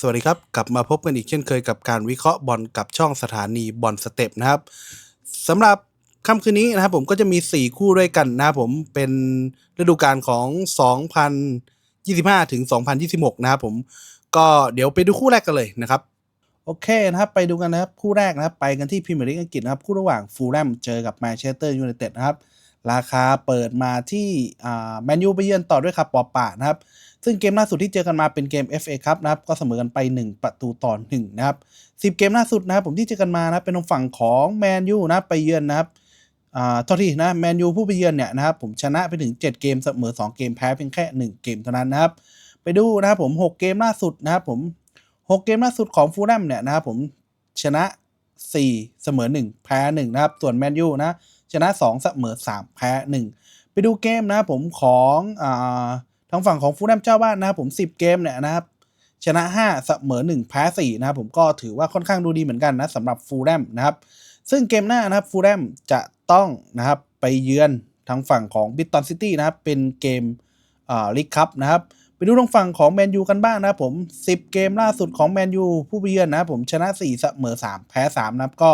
สวัสดีครับ กลับมาพบกันอีกเช่นเคยกับการวิเคราะห์บอลกับช่องสถานีบอลสเต็ปนะครับสำหรับค่ำคืนนี้นะครับผมก็จะมี 4 คู่ด้วยกันนะครับผมเป็นฤดูกาลของ 2025 ถึง 2026 นะครับผมก็เดี๋ยวไปดูคู่แรกกันเลยนะครับ โอเคนะครับไปดูกันนะครับ คู่แรกนะครับ ไปกันที่พรีเมียร์ลีกอังกฤษนะครับ คู่ระหว่างฟูลแลมเจอกับแมนเชสเตอร์ยูไนเต็ดนะครับ ราคาเปิดมาที่แมนยูไปเยือนต่อด้วยครับปอป่านะครับ ซึ่งเกมล่าสุดที่เจอกันมาเป็นเกม FA ครับนะครับก็เสมอกันไป 1 ประตูต่อ1นะครับ10 เกมล่าสุดนะครับผมที่เจอกันมานะเป็นทางฝั่งของแมนยูนะไปเยือนนะครับอ่าทษทีนะแมนยูผู้ไปเยือนเนี่ยนะครับผมชนะไปถึง 7 เกมเสมอ 2 เกมแพ้เพียงแค่ 1 เกมเท่านั้นนะครับไปดูนะครับผม 6 เกมล่าสุดนะครับผม 6 เกมล่าสุดของฟูลแลมเนี่ยนะครับผมชนะ 4 เสมอ 1 แพ้ 1 นะครับ ส่วนแมนยูนะชนะ 2 เสมอ 3 แพ้ 1 ไปดูเกมนะครับผมของอ่า ทางฝั่งของฟูลแลมเจ้าบ้านนะครับผม 10 เกมเนี่ยนะครับชนะ 5 เสมอ 1 แพ้4นะครับผมก็ถือว่าค่อนข้างดูดีเหมือนกันนะสำหรับฟูลแลมนะครับ ซึ่งเกมหน้านะครับฟูลแลมจะต้องนะครับไปเยือนทางฝั่งของบิตตันซิตี้นะครับเป็นเกมลีกคัพนะครับไปดูทางฝั่งของแมนยูกันบ้างนะครับผม 10 เกมล่าสุดของแมนยูผู้ไปเยือนนะครับผมชนะ4เสมอ 3 แพ้ 3 นะครับก็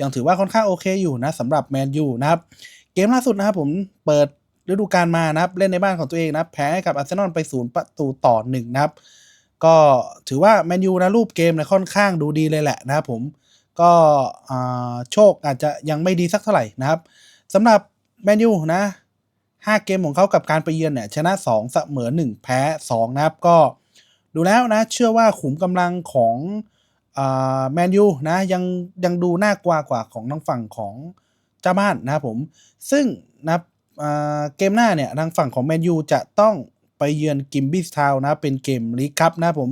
ยังถือว่าค่อนข้างโอเคอยู่นะสำหรับแมนยูนะครับเกมล่าสุดนะครับผมเปิด ฤดูกาลมานะครับ เล่นในบ้านของตัวเองนะแพ้ให้กับอาร์เซนอลไป0ประตูต่อ1นะครับ ก็ถือว่าแมนยูนะรูปเกมนี่ยค่อนข้างดูดีเลยแหละนะครับผมก็โชคอาจจะยังไม่ดีสักเท่าไหร่นะครับสำหรับแมนยูนะ5เกมของเขากับการไปเยือนเนี่ยชนะ2เสมอ1 แพ้ 2 นะครับ ก็ดูแล้วนะ เชื่อว่าขุมกำลังของแมนยูนะยังยังดูน่ากลัวกว่าของทางฝั่งของเจ้าบ้านนะครับผม ซึ่งนะครับ เกมหน้าเนี่ยทางฝั่งของแมนยูจะต้องไปเยือนกิมบี้ทาวนะเป็นเกมลีกคัพนะผม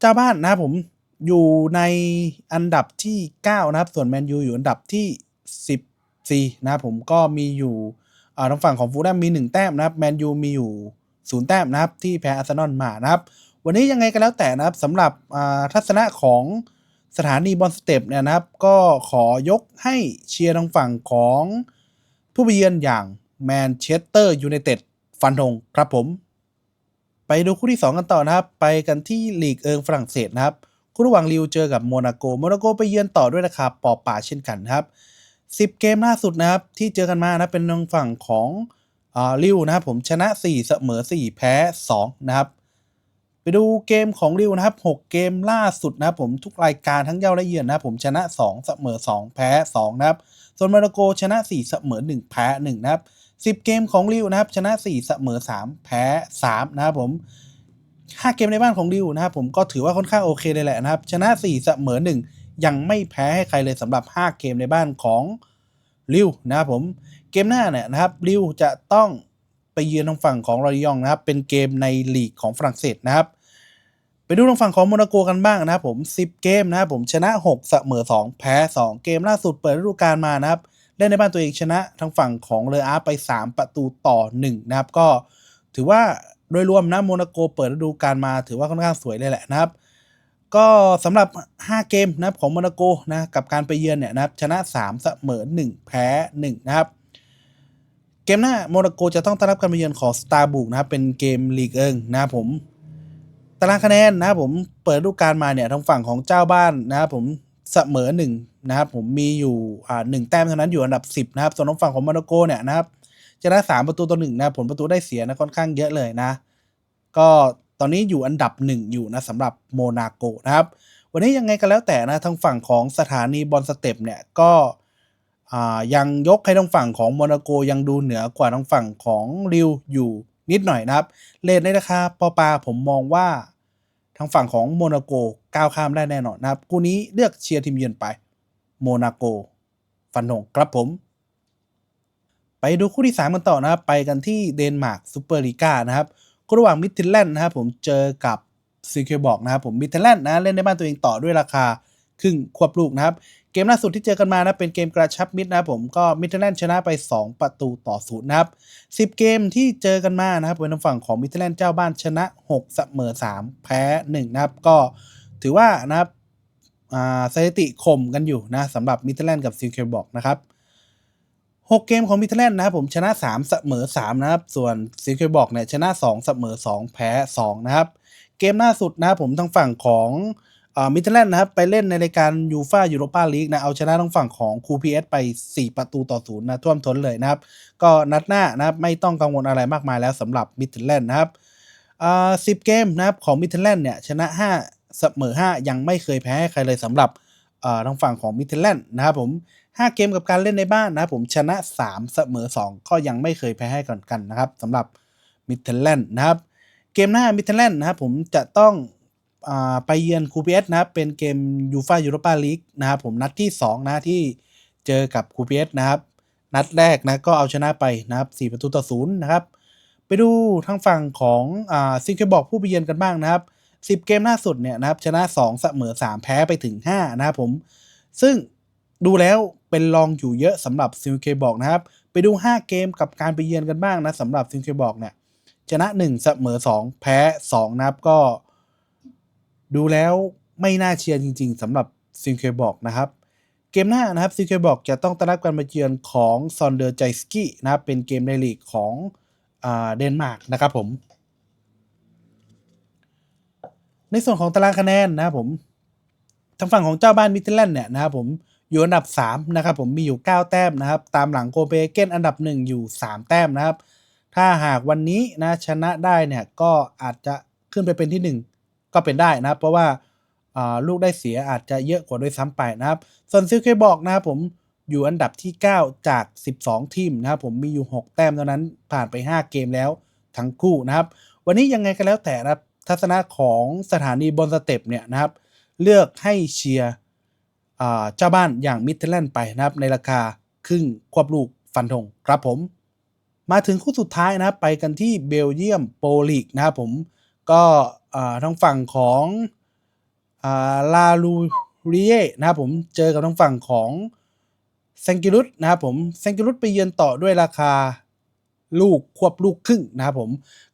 เจ้าบ้านนะผมอยู่ในอันดับที่ 9 นะครับ ส่วนแมนยูอยู่อันดับที่ 14 นะครับผมก็มีอยู่ทางฝั่งของฟูลแลมมี 1 แต้มนะครับแมนยูมีอยู่ 0 แต้มนะครับที่แพ้อาร์เซนอลมานะครับ วันนี้ยังไงก็แล้วแต่นะครับสำหรับทัศนะของสถานีบอลสเต็ปเนี่ยนะครับ ก็ขอยกให้เชียร์ทางฝั่งของ ผู้ไปเยือนอย่างแมนเชสเตอร์ยูไนเต็ดฟันธงครับผม ไปดูคู่ที่ 2 กันต่อนะครับ ไปกันที่ลีกเอิงฝรั่งเศสนะครับ คู่ระหว่างลิวเจอกับโมนาโกโมนาโกไปเยือนต่อด้วยราคาปอป่าเช่นกันครับ10 เกมล่าสุดนะครับ ที่เจอกันมานะเป็นทางฝั่งของอ่าลิวนะครับผมชนะ 4 เสมอ 4 แพ้ 2 นะครับ ดูเกมของลิวนะครับ 6 เกมล่าสุดนะครับผมทุกรายการทั้งเย้าและเยือนนะครับผมชนะ 2 เสมอ 2 แพ้ 2 นะครับ ส่วนโมนาโกชนะ 4 เสมอ 1 แพ้ 1 นะครับ 10 เกมของลิวนะครับ ชนะ 4 เสมอ 3 แพ้ 3 นะครับผม 5 เกมในบ้านของลิวนะครับผมก็ถือว่าค่อนข้างโอเคเลยแหละนะครับ ชนะ 4 เสมอ 1 ยังไม่แพ้ให้ใครเลยสำหรับ 5 เกมในบ้านของลิวนะครับผมเกมหน้าเนี่ยนะครับลิวจะต้องไปเยือนทางฝั่งของรอยองนะครับ เป็นเกมในลีกของฝรั่งเศสนะครับ ไปดูทางฝั่งของโมนาโกกันบ้างนะครับผม 10 เกมนะครับผมชนะ 6 เสมอ 2 แพ้ 2 เกมล่าสุดเปิดฤดูกาลมานะครับเล่นในบ้านตัวเองชนะทางฝั่งของเลออาร์ไป 3 ประตูต่อ 1 นะครับ ก็ถือว่าโดยรวมนะโมนาโกเปิดฤดูกาลมาถือว่าค่อนข้างสวยเลยแหละนะครับ ก็สำหรับ 5 เกมนะครับของโมนาโกนะกับการไปเยือนเนี่ยนะครับชนะ 3 เสมอ 1 แพ้ 1 นะครับเกมหน้าโมนาโกจะต้องต้อนรับการไปเยือนของสตาร์บุกนะครับเป็นเกมลีกเอิงนะครับผม ตารางคะแนนนะครับผมเปิดฤดูกาลมาเนี่ยทางฝั่งของเจ้าบ้านนะครับผมเสมอหนึ่งนะครับผมมีอยู่อ่าหนึ่งแต้มเท่านั้นอยู่อันดับ10นะครับส่วนทางฝั่งของโมนาโกเนี่ยนะครับชนะสามประตูต่อหนึ่งนะผลประตูได้เสียนะค่อนข้างเยอะเลยนะ ก็ตอนนี้อยู่อันดับหนึ่งอยู่นะสำหรับโมนาโกนะครับ วันนี้ยังไงก็แล้วแต่นะทางฝั่งของสถานีบอลสเต็ปเนี่ยก็ยังยกให้ทางฝั่งของโมนาโกยังดูเหนือกว่าทางฝั่งของริวอยู่ นิดหน่อยนะครับ เลทในราคาปอปาผมมองว่าทางฝั่งของโมนาโกก้าวข้ามได้แน่นอนนะครับคู่นี้เลือกเชียร์ทีมเยือนไปโมนาโกฟันธงครับผม ไปดูคู่ที่ 3 กันต่อนะครับ ไปกันที่เดนมาร์กซูเปอร์ลีกานะครับคู่ระหว่างมิดทิลแลนด์นะครับผมเจอกับซีเคบอกนะครับผมมิดทิลแลนด์นะเล่นในบ้านตัวเองต่อด้วยราคาครึ่งควบลูกนะครับ เกมล่าสุดที่เจอกันมานะเป็นเกมกระชับมิดนะผมก็มิดทิลแลนด์ชนะไป 2 ประตูต่อศูนย์นะครับ10 เกมที่เจอกันมานะครับเป็นทางฝั่งของมิดทิลแลนด์เจ้าบ้านชนะ6เสมอ3 แพ้ 1 นะครับ ก็ถือว่านะครับสถิติข่มกันอยู่นะสำหรับมิดทิลแลนด์กับซีเคบอกนะครับ6 เกมของมิทเทลแลนด์นะครับผมชนะ3เสมอ3นะครับส่วนซีเคบอกเนี่ยชนะ2เสมอ2 แพ้ 2 นะครับ เกมล่าสุดนะครับผมทางฝั่งของ มิเทแลนด์นะครับไปเล่นในรายการยูฟ่ายูโรปาลีกนะเอาชนะทางฝั่งของคูพีเอสไป 4 ประตูต่อศูนย์นะท่วมท้นเลยนะครับก็นัดหน้านะครับไม่ต้องกังวลอะไรมากมายแล้วสำหรับมิเทแลนด์นะครับอ่าสิบเกมนะครับของมิเทแลนด์เนี่ยชนะ 5 เสมอ 5 ยังไม่เคยแพ้ใครเลยสำหรับอ่าทางฝั่งของมิเทแลนด์นะครับผม 5 เกมกับการเล่นในบ้านนะผมชนะ 3 เสมอ 2 ก็ยังไม่เคยแพ้ให้กันกันนะครับสำหรับมิเทแลนด์นะครับเกมหน้ามิเทแลนด์นะครับผมจะต้อง ไปเยือนคูเ s นะครับ เป็นเกมยูฟายูโรปาลีกนะครับผมนัดที่ 2 นะที่เจอกับคูเ s นะครับ นัดแรกนะก็เอาชนะไปนะครับ4ประตูต่อศูนย์นะครับ ไปดูทางฝั่งของอ่าซิงเกิลบอกผู้ไปเยือนกันบ้างนะครับ 10 เกมล่าสุดเนี่ยนะครับชนะ 2 เสมอ 3 แพ้ไปถึง 5 นะครับผม ซึ่งดูแล้วเป็นรองอยู่เยอะสำหรับซิงเกิลบอกนะครับ ไปดู 5 เกมกับการไปเยือนกันบ้างนะสำหรับซิงเกิลบอกเนี่ยชนะ 1 เสมอ 2 แพ้2นะครับก็ ดูแล้วไม่น่าเชียร์จริงๆสำหรับซิงเคบอกนะครับเกมหน้านะครับซิงเคบอกจะต้องต้อนรับการมาเยือนของซอนเดอร์ใจสกี้นะครับเป็นเกมในลีกของเดนมาร์กนะครับผม ในส่วนของตารางคะแนนนะครับผมทางฝั่งของเจ้าบ้านมิเทลแลนด์เนี่ยนะครับผมอยู่อันดับ 3 นะครับผมมีอยู่ 9 แต้มนะครับ ตามหลังโคเปนเฮเกนอันดับ 1 อยู่ 3 แต้มนะครับ ถ้าหากวันนี้นะชนะได้เนี่ยก็อาจจะขึ้นไปเป็นที่ 1 ก็เป็นได้นะครับ เพราะว่าลูกได้เสียอาจจะเยอะกว่าด้วยซ้ำไปนะครับส่วนซิลเคบอกนะครับผมอยู่อันดับที่ 9 จาก 12 ทีมนะครับผมมีอยู่ 6 แต้มเท่านั้นผ่านไป 5 เกมแล้วทั้งคู่นะครับ วันนี้ยังไงก็แล้วแต่นะครับทัศนะของสถานีบนสเต็ปเนี่ยนะครับ เลือกให้เชียร์เจ้าบ้านอย่างมิดเทลแลนด์ไปนะครับ ในราคาครึ่งควบลูกฟันธงครับผม มาถึงคู่สุดท้ายนะครับ ไปกันที่เบลเยียมโปลีกนะครับผม ก็ทางฝั่งของลาลูริเยนะครับผมเจอกับทางฝั่งของเซงกิรุตนะครับผมเซงกิรุตไปเยือนต่อด้วยราคาลูกควบลูกครึ่งนะครับผม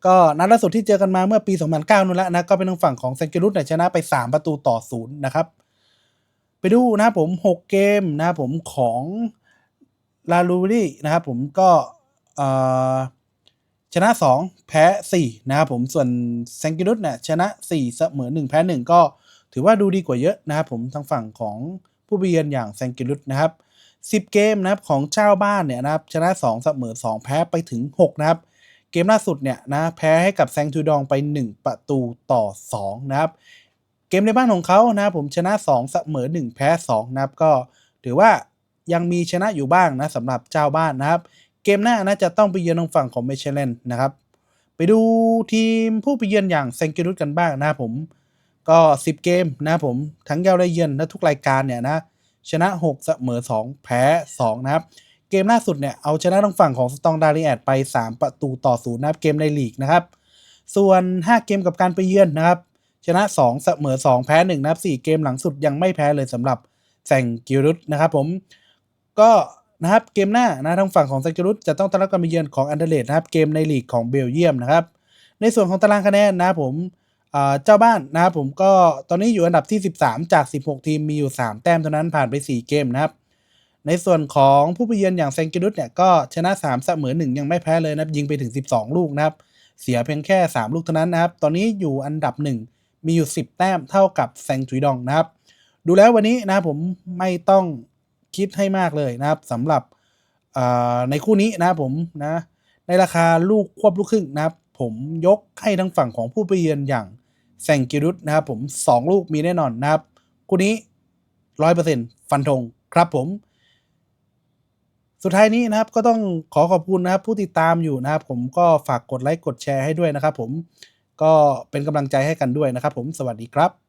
ก็นัดล่าสุดที่เจอกันมาเมื่อปี 2009นู่นแล้วนะ ก็เป็นทางฝั่งของเซงกิรุตเนี่ยชนะไป 3 ประตูต่อศูนย์นะครับ ไปดูนะครับผม 6 เกมนะครับผมของลาลูรี่นะครับผมก็เอ่อ ชนะ 2 แพ้ 4 นะครับผมส่วนเซงกิรุตเนี่ยชนะ 4 เสมอ 1 แพ้ 1 ก็ถือว่าดูดีกว่าเยอะนะครับผมทางฝั่งของผู้ไปเยือนอย่างเซงกิรุตนะครับ10 เกมนะครับของเจ้าบ้านเนี่ยนะครับชนะ 2 เสมอ 2 แพ้ไปถึง 6 นะครับ เกมล่าสุดเนี่ยนะแพ้ให้กับแซงทูดองไป 1 ประตูต่อ 2 นะครับ เกมในบ้านของเขานะครับผมชนะ 2 เสมอ 1 แพ้ 2 นะครับก็ถือว่ายังมีชนะอยู่บ้างนะสำหรับเจ้าบ้านนะครับ เกมหน้านะจะต้องไปเยือนทางฝั่งของเมเชลเลนนะครับ ไปดูทีมผู้ไปเยือนอย่างเซงกิรุตกันบ้างนะครับผม ก็ 10 เกมนะครับผม ทั้งเย้าและเยือนและทุกรายการเนี่ยนะ ชนะ 6 เสมอ 2 แพ้ 2 นะครับ เกมล่าสุดเนี่ยเอาชนะทางฝั่งของสตองดาริแอดไป 3 ประตูต่อศูนย์นะครับเกมในลีกนะครับ ส่วน 5 เกมกับการไปเยือนนะครับ ชนะ 2 เสมอ 2 แพ้ 1 นะครับ 4 เกมหลังสุดยังไม่แพ้เลยสำหรับแซงกิรุตนะครับผม ก็ นะครับเกมหน้านะทางฝั่งของแซงกิรุตจะต้องต้อนรับการไปเยือนของอันเดเลดนะครับเกมในลีกของเบลเยียมนะครับในส่วนของตารางคะแนนนะผมเจ้าบ้านนะครับผมก็ตอนนี้อยู่อันดับที่ 13 จาก 16 ทีมมีอยู่ 3 แต้มเท่านั้นผ่านไป 4 เกมนะครับ ในส่วนของผู้ไปเยือนอย่างเซงกิรุตเนี่ยก็ชนะ 3 เสมอ 1 ยังไม่แพ้เลยนะครับยิงไปถึง 12 ลูกนะครับ เสียเพียงแค่ 3 ลูกเท่านั้นนะครับ ตอนนี้อยู่อันดับ 1 มีอยู่ 10 แต้มเท่ากับแซงจุยดองนะครับ ดูแล้ววันนี้นะผมไม่ต้อง คิดให้มากเลยนะครับสำหรับในคู่นี้นะผมนะในราคาลูกควบลูกครึ่งนะครับ ผมยกให้ทั้งฝั่งของผู้ไปเยือนอย่างแซงกิรุตนะครับผม2 ลูกมีแน่นอนนะครับ คู่นี้100%ฟันธงครับผม สุดท้ายนี้นะครับก็ต้องขอขอบคุณนะครับ ผู้ติดตามอยู่นะครับ ผมก็ฝากกดไลค์กดแชร์ให้ด้วยนะครับ ผมก็เป็นกำลังใจให้กันด้วยนะครับ ผมสวัสดีครับ